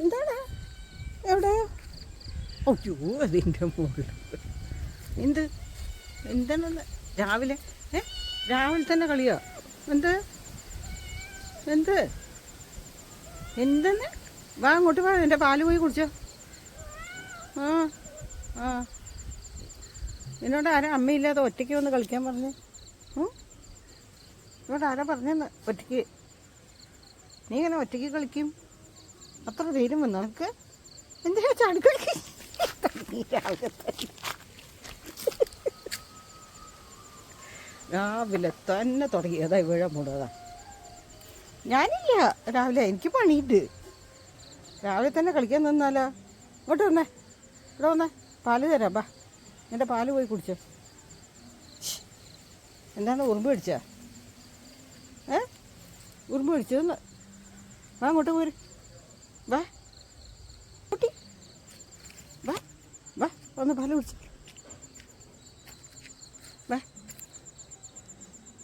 എന്താണ്? എവിടെ? അയ്യോ അതിന്റെ മുകളിൽ എന്ത്? എന്താണെന്ന് രാവിലെ? ഏ? രാവിലെ തന്നെ കളിയോ. എന്ത്? എന്ത്? എന്തെന്ന്? വാ അങ്ങോട്ട് വാ എന്റെ പാൽ പോയി കുടിച്ചോ. ആ ആ. എന്നോട് ആരാ അമ്മയില്ലാതെ ഒറ്റയ്ക്ക് വന്ന് കളിക്കാൻ പറഞ്ഞു? എന്നോട് ആരാ പറഞ്ഞെന്ന്? ഒറ്റയ്ക്ക്. നീ ഇങ്ങനെ ഒറ്റയ്ക്ക് കളിക്കും? അത്ര വന്നു നമുക്ക് എന്തിനാ ചാടി കളിക്കും നീ രാവിലെ തന്നെ. തുടങ്ങിയതാ വീഴാൻ മൂടതാ. ഞാനില്ല. രാവിലെ എനിക്ക് പണിയിട്ട് രാവിലെ തന്നെ കളിക്കാൻ നിന്നാലോ. ഇങ്ങോട്ട് വന്നേ. ഇവിടെ വന്നേ. പാൽ തരാം. ബാ. എന്റെ പാൽ പോയി കുടിച്ചോ. എന്താണ് ഉറുമ്പ് പിടിച്ചാ ഏ? ഉറുമ്പ് പിടിച്ചതെന്ന് ആ അങ്ങോട്ട് പോര്. വാ. കുട്ടി. വാ. വാ. ഒന്ന് പാൽ കുടിച്ചു. വാ.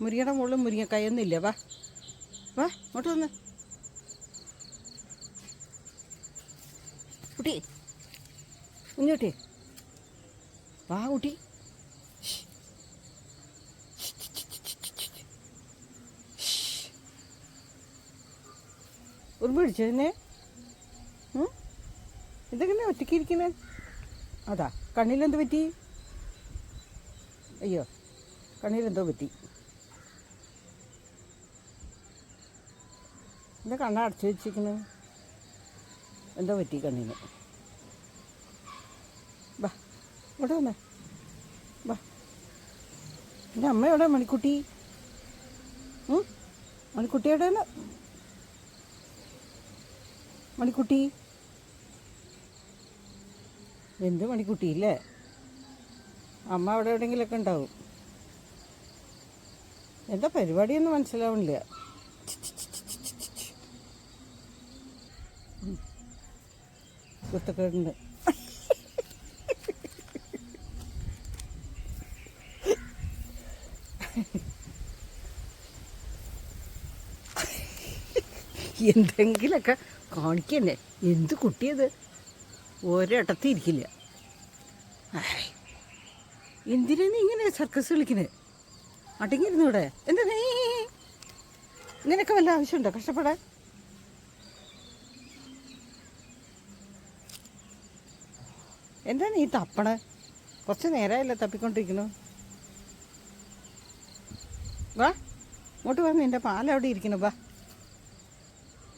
മുരിങ്ങയുടെ മുകളിൽ മുരിങ്ങക്കായൊന്നുമില്ല. വാ. വാ. ഇങ്ങോട്ട് വന്ന്. കുട്ടി. കുഞ്ഞുട്ടി വാ കുട്ടി. ഉറുമ്പ് പിടിച്ചോ എന്തെങ്കിലും ഒറ്റയ്ക്ക് ഇരിക്കുന്നത് അതാ കണ്ണിലെന്ത് പറ്റി? അയ്യോ കണ്ണിലെന്തോ പറ്റി. എന്താ കണ്ണ അടച്ചു വെച്ചിരിക്കുന്നത് എന്തോ പറ്റി കണ്ണിന്? ബാ ഇവിടെ വന്നേ. ബാ. എന്റെ അമ്മ എവിടെ മണിക്കുട്ടി? മണിക്കുട്ടി എവിടെയാണ്? മണിക്കുട്ടി? എന്ത് മണിക്കുട്ടി ഇല്ലേ അമ്മ അവിടെ എവിടെയെങ്കിലൊക്കെ ഉണ്ടാവും. എന്താ പരിപാടിയൊന്നും മനസ്സിലാവണില്ല. കുത്തക്കേടുണ്ട് എന്തെങ്കിലൊക്കെ കാണിക്കന്നെ. എന്ത് കുട്ടിയത്? ഒരിടത്ത് ഇരിക്കില്ല. എന്തിനാ നീ ഇങ്ങനെ സർക്കസ് കളിക്കുന്നത് അടങ്ങിയിരുന്നു ഇവിടെ? എന്താ നീ? ഇങ്ങനെയൊക്കെ വല്ല ആവശ്യമുണ്ടോ? കഷ്ടപ്പെടാൻ? എന്താ നീ തപ്പണ? കുറച്ച് നേരമല്ലേ തപ്പിക്കൊണ്ടിരിക്കുന്നു. വാ. ഇങ്ങോട്ട് വന്ന് എന്റെ പാലവിടെ ഇരിക്കണം വാ.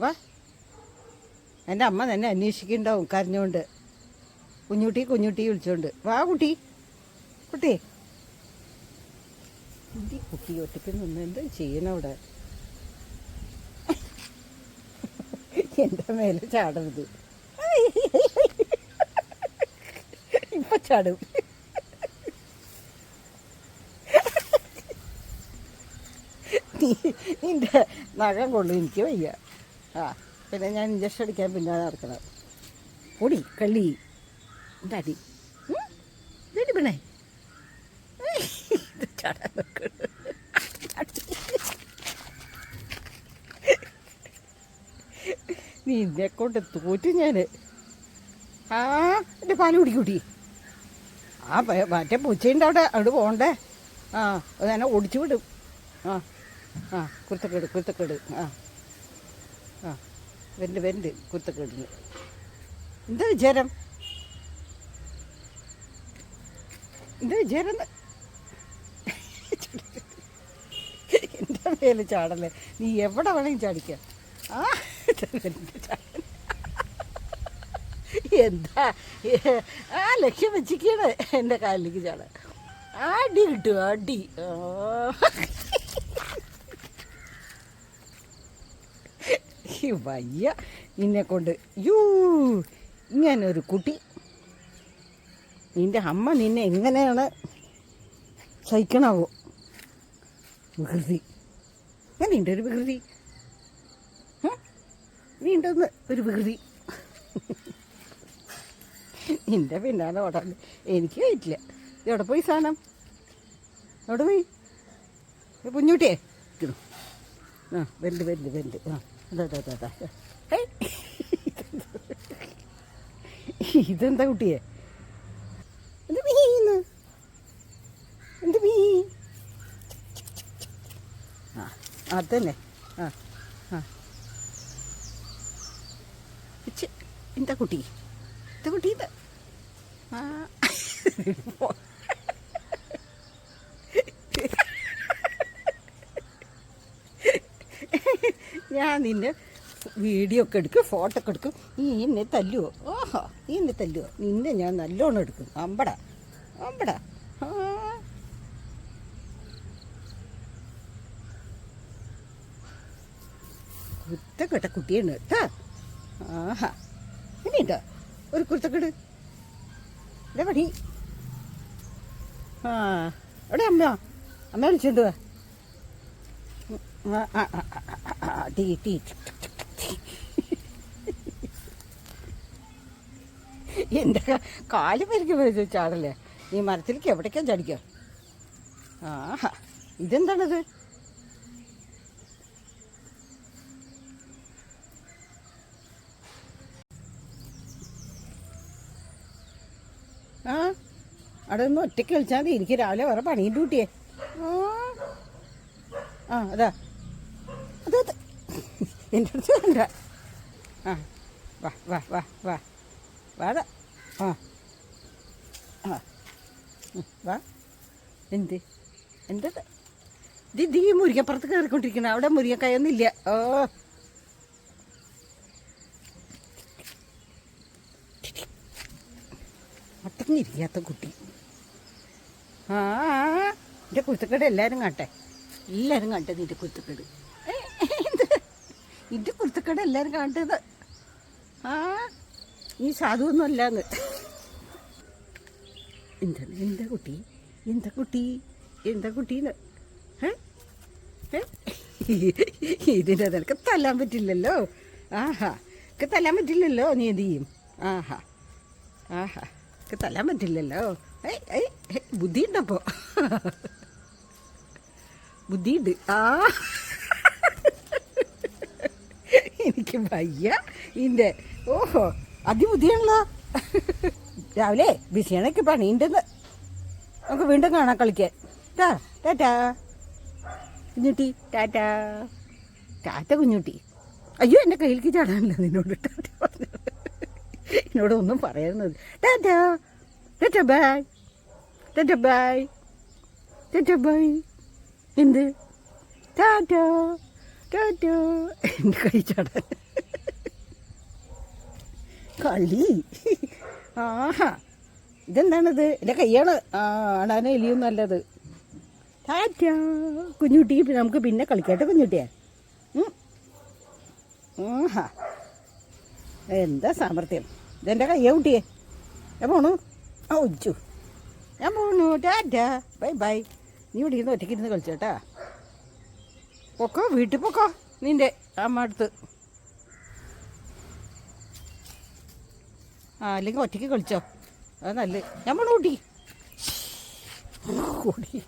വാ. എന്റെ അമ്മ തന്നെ അന്വേഷിക്കുന്നുണ്ടാവും കരഞ്ഞുകൊണ്ട്. കുഞ്ഞുട്ടി കുഞ്ഞുട്ടി വിളിച്ചോണ്ട്. വാ കുട്ടി. കുട്ടി. കുട്ടി കുട്ടി ഒറ്റയ്ക്ക് നിന്ന് എന്താ ചെയ്യണം അവിടെ? മേലെ ചാടരുത്. ഇപ്പൊ ചാടും. നിന്റെ നഖം കൊള്ളു. എനിക്ക് വയ്യ. ആ പിന്നെ ഞാൻ ഇഞ്ചക്ഷൻ അടിക്കാൻ പിന്നെ നടക്കണം. പൊടി കള്ളി. ഡാഡി? ഇതെടി പെണ്ണേ. നീ ഇന്നെ കൊണ്ട് തോറ്റു ഞാൻ ആ എന്റെ പാൽ കുടിക്കൂട്ടി ആ മറ്റേ പൂച്ചയുണ്ട് അവിടെ. അവിടെ പോകണ്ടേ? ആ അത് എന്നെ ഓടിച്ചു വിടും. ആ ആ കുരുത്തക്കേട് കുരുത്തക്കേട്. ആ ആ വരണ്ട് വരണ്ട് കുരുത്തക്കേടിന്. എന്താ വിചാരം? എന്താ വിചാരം? എന്റെ മേലെ ചാടല്ലേ? നീ എവിടെ വേണമെങ്കിൽ ചാടിക്കാം. എന്താ? ആ ലക്ഷ്യം വെച്ചിക്കാണ് എന്റെ കാലിലേക്ക് ചാട അടി കിട്ടും അടി. വയ്യ നിന്നെ കൊണ്ട് യൂ ഇങ്ങനൊരു കുട്ടി നിന്റെ അമ്മ നിന്നെ എങ്ങനെയാണ് സഹിക്കണാവോ? വികൃതി. നിന്റെ ഒരു വികൃതി? നീണ്ടൊന്ന് ഒരു വികൃതി. നിന്റെ പിന്നാലെ ഓടാൻ എനിക്ക് പറ്റില്ല എവിടെ പോയി സാധനം? എവിടെ പോയി? ഏ, ഇരിക്കുന്നു ആ വലുത് വലുത് വലുത് ആ അതാ അതാ അതാ ഇതെന്താ കുട്ടിയെ എന്ത് മീന്ന് എന്ത് മീ ആ അതന്നെ. ആ ആ. ഇച്ച് എന്താ കുട്ടി? എന്താ കുട്ടി ഇത്? ആ. ഞാൻ നിന്നെ വീഡിയോ ഒക്കെ എടുക്കും ഫോട്ടോ ഒക്കെ എടുക്കും. നീ എന്നെ തല്ലുവോ? ഓഹോ നീ എന്നെ തല്ലുവോ? നിന്നെ ഞാൻ നല്ലോണം എടുക്കും. അമ്പടാ അമ്പട. ആ കുത്തക്കെട്ട കുട്ടിയാണ് കേട്ടാ. ആഹാ. ഇനിയുണ്ടോ? ഒരു കുരുത്തക്കെട്. ഇവിടെ പണി. ആ എവിടെ അമ്മ? അമ്മ വിളിച്ചോണ്ട് എന്റെ കാൽ പരിക്ക് ചാടല്ലേ? ഈ മരത്തിലേക്ക് എവിടേക്കാ ചടിക്കോ? ആഹാ. ഇതെന്താണത്? ആ? അവിടെ നിന്ന് ഒറ്റയ്ക്ക് കളിച്ചാൽ മതി. എനിക്ക് രാവിലെ വേറെ പണിയും ഡ്യൂട്ടിയേ ആ? അതാ. അത് അതെ. എന്റെ അടുത്ത് വേണ്ട ആ വാ വാ വാ വാ. വാടാ ആ. വാ. എന്ത്? എന്തത് ദീ ഇത് ഈ മുരിക്കപ്പുറത്ത് കയറിക്കൊണ്ടിരിക്കണം. അവിടെ മുരിങ്ങക്കായൊന്നുമില്ല ഓ. ഒട്ടഞ്ഞിരിക്കാത്ത കുട്ടി. ആ എന്റെ കുരുത്തക്കേട് എല്ലാവരും കാട്ടെ. എല്ലാവരും കണ്ടത് നിന്റെ കുരുത്തക്കേട്. നിന്റെ കുരുത്തക്കേട് എല്ലാവരും കണ്ടത് ആ നീ സാധുവൊന്നും അല്ലാന്ന് എന്താണ് എന്താ കുട്ടി? എന്താ കുട്ടി? എന്താ കുട്ടീന്ന്? ഏ? ഇതിന്റെ നിനക്ക് തല്ലാൻ പറ്റില്ലല്ലോ. ആഹാ എനിക്ക് തല്ലാൻ പറ്റില്ലല്ലോ നീ എന്ത് ചെയ്യും? ആഹാ ആഹാ. എനിക്ക് തല്ലാൻ പറ്റില്ലല്ലോ. ഏയ് ഏയ് ബുദ്ധി ബുദ്ധിയുണ്ട് ആ. എനിക്ക് വയ്യ. ഇന്റെ ഓഹോ അതിബുദ്ധിയാണല്ലോ. രാവിലെ ബിസിയാണൊക്കെ പണിയുണ്ടെന്ന്. നമുക്ക് വീണ്ടും കാണാം കളിക്കാൻ. ടാ tata. Kunjutty tata. Tata Kunjutty. അയ്യോ എന്റെ കയ്യിലേക്ക് ചാടാനല്ലോ നിന്നോട്. ടാറ്റ എന്നോട് ഒന്നും പറയുന്നത് tata tata bye. Tata bye. Tata bye. എന്ത്? ടാറ്റാ ടാറ്റാ എന്റെ കൈ ചാടാൻ. കളി. ആഹാ. ഇതെന്താണിത്? എന്റെ കൈയാണ്. ആടാനും എലിയും നല്ലത്. ടാറ്റ കുഞ്ഞുട്ടി പിന്നെ നമുക്ക് പിന്നെ കളിക്കട്ടെ കുഞ്ഞുട്ടിയെ. ആഹാ. എന്താ സാമർത്ഥ്യം ഇതെന്റെ കയ്യാ കുട്ടിയെ. ഞാൻ പോണു. ആ ഉച്ചു ഞാൻ പോണു. ടാറ്റാ. Bye bye. നീ ഇവിടെ ഇരുന്ന് ഒറ്റയ്ക്ക് ഇരുന്ന് കളിച്ചോട്ടാ. പൊക്കോ വീട്ടിൽ പൊക്കോ. നിന്റെ അമ്മ അടുത്ത്. ആ അല്ലെങ്കിൽ ഒറ്റയ്ക്ക് കളിച്ചോ. അത് നല്ല ഞാൻ പോണു കുട്ടി. കൂടി